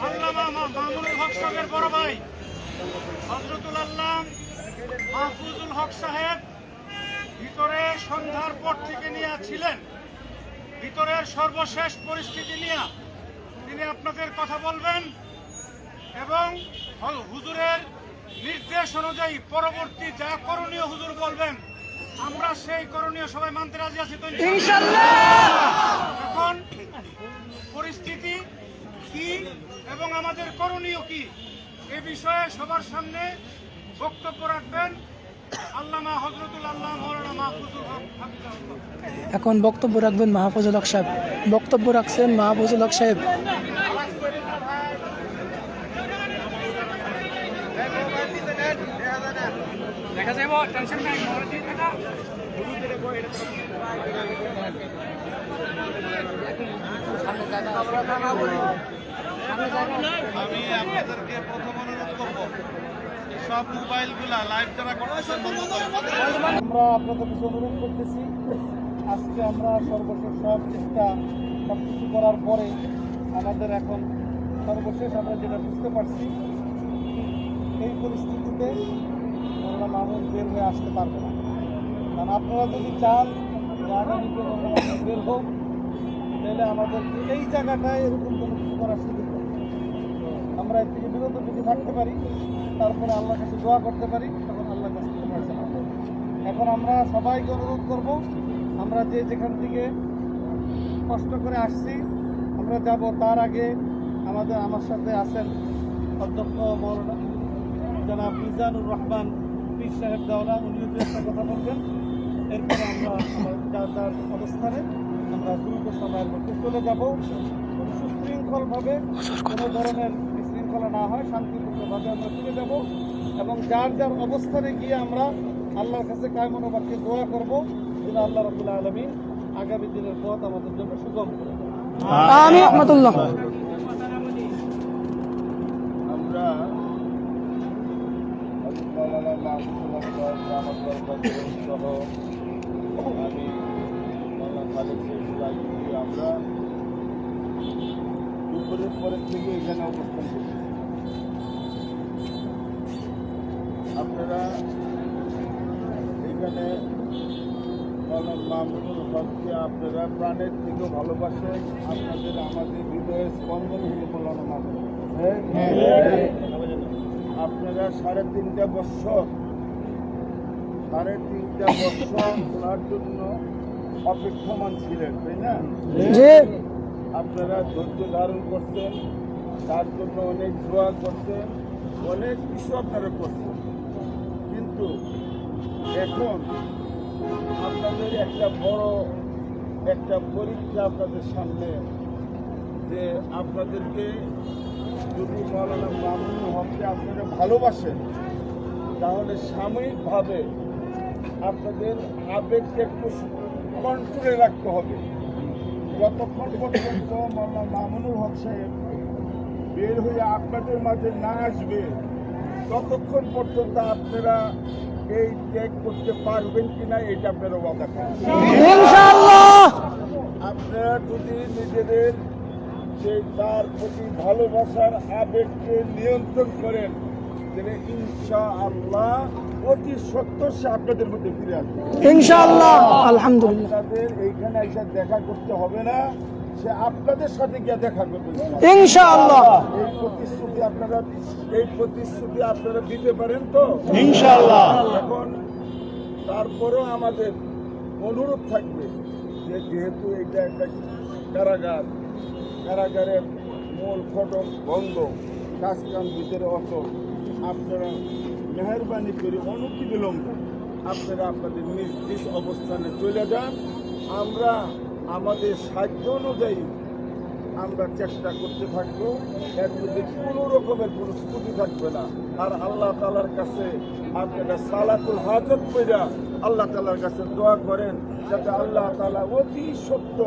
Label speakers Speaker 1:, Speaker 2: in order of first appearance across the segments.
Speaker 1: আল্লামা মা- মামুনুল হক সাহেব সন্ধ্যার পর থেকে ভিতরের সর্বশেষ পরিস্থিতি নিয়ে তিনি আপনাদের কথা বলবেন এবং হুজুরের নির্দেশ অনুযায়ী পরবর্তী যা করণীয় হুজুর বলবেন, আমরা সেই করণীয় সবাই মানতে রাজি আছি এবং আমাদের করণীয় কি? এ বিষয়ে সবার সামনে বক্তব্য রাখবেন আল্লামা হজরতুল আল্লাহ মৌলানা মাহফুজুল হক
Speaker 2: এখন বক্তব্য রাখবেন মাহফুজুল হক সাহেব। বক্তব্য রাখছেন মাহফুজুল হক সাহেব।
Speaker 1: আমি আপনাদেরকে প্রথম অনুরোধ করব সব মোবাইলগুলা লাইভ যারা
Speaker 3: আমরা আপনাদের কাছে অনুরোধ করতেছি, আজকে আমরা সর্বশেষ সব চেষ্টা সব করার পরে আমাদের এখন সর্বশেষ আমরা যেটা বুঝতে পারছি, এই পরিস্থিতিতে আমরা মামুন বের হয়ে আসতে পারবে না। কারণ আপনারা যদি চান বের হোক, তাহলে আমাদের এই জায়গাটায় এরকম আমরা এর থেকে বিরত যদি থাকতে পারি, তারপরে আল্লাহর কাছে দোয়া করতে পারি, তখন আল্লাহর কাছে এখন আমরা সবাইকে অনুরোধ করব, আমরা যে যেখান থেকে কষ্ট করে আসছি, আমরা যাব তার আগে আমাদের, আমার সাথে আছেন অধ্যক্ষ মৌলানা জনাব মিজানুর রহমান পীর সাহেব দাওলা, উনিও দু একটা কথা বলবেন। এরপরে আমার যার যার অবস্থানে আমরা দ্রুত সময়ের মধ্যে চলে যাব। সুশৃঙ্খলভাবে কোনো ধরনের বিশৃঙ্খলা না হয় শান্তিপূর্ণভাবে আমরা চলে যাব এবং যার যার অবস্থানে গিয়ে আমরা আল্লাহর কাছে কায়মনোবাক্যে দোয়া করব যেন আল্লাহ রবুল্লা আলমী আগামী দিনের পথ আমাদের জন্য সুগম করে
Speaker 2: আমি
Speaker 4: আমি আমরা দুপুরের পরের থেকে এখানে অবস্থান করছি। আপনারা এখানে আপনারা প্রাণের থেকেও ভালোবাসেন। আপনাদের আমাদের হৃদয়ের স্পন্দন হয়ে মৌলানা মাহমুদুল আপনারা সাড়ে তিনটা বছর, সাড়ে তিনটা বছর ওনার জন্য অপেক্ষমান ছিলেন, তাই না? আপনারা ধৈর্য ধারণ করতেন তার জন্য অনেক দোয়া করতেন অনেক কিছু আপনারা করতেন কিন্তু এখন আপনাদের একটা বড়, একটা পরীক্ষা আপনাদের সামনে যে আপনাদেরকে যদি মৌলানা মামুন হককে আপনারা ভালোবাসেন, তাহলে সাময়িকভাবে আপনাদের আবেগকে একটু কন্ট্রোলে রাখতে হবে। যতক্ষণ পর্যন্ত মৌলানা মামুনুল হক সাহেব বের হয়ে আপনাদের মাঝে না আসবে ততক্ষণ পর্যন্ত আপনারা এই ত্যাগ করতে পারবেন কিনা এটা আপনারা ওয়াদা করেন আপনারা যদি নিজেদের সেই তার প্রতি ভালোবাসার আবেগকে নিয়ন্ত্রণ করেন তাহলে ইনশা আল্লাহ অতি সত্য সে আপনাদের মধ্যে ফিরে আসবে।
Speaker 2: ইনশাআল্লাহ আলহামদুলিল্লাহ।
Speaker 4: আপনাদের এইখানে এসে দেখা করতে হবে না সে আপনাদের সাথে গিয়ে দেখা করবে।
Speaker 2: ইনশাআল্লাহ।
Speaker 4: এই প্রতিশ্রুতি আপনারা এই প্রতিশ্রুতি আপনারা দিতে পারেন তো?
Speaker 3: ইনশাআল্লাহ।
Speaker 4: এখন তারপরেও আমাদের অনুরোধ থাকবে যে যেহেতু এটা একটা কারাগার কারাগারের মূল ফটক বন্ধ কাজ কাম ভিতরে অত আপনারা মেহরবানি করে অনতি বিলম্ব আপনারা আপনাদের নিজ নিজ অবস্থানে চলে যান। আমরা আমাদের সাধ্য অনুযায়ী আমরা চেষ্টা করতে থাকব। এর মধ্যে কোনো রকমের কোনো ত্রুটি থাকবে না। আর আল্লাহ তালার কাছে আপনারা সালাতুল হাজত পেরা আল্লাহ তালার কাছে দোয়া করেন যাতে আল্লাহ তালা অতি সত্য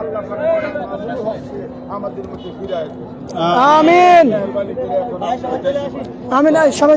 Speaker 4: আল্লাহ হককে আমাদের মধ্যে ফিরে আসবে
Speaker 2: আমিন। আমিন সবাই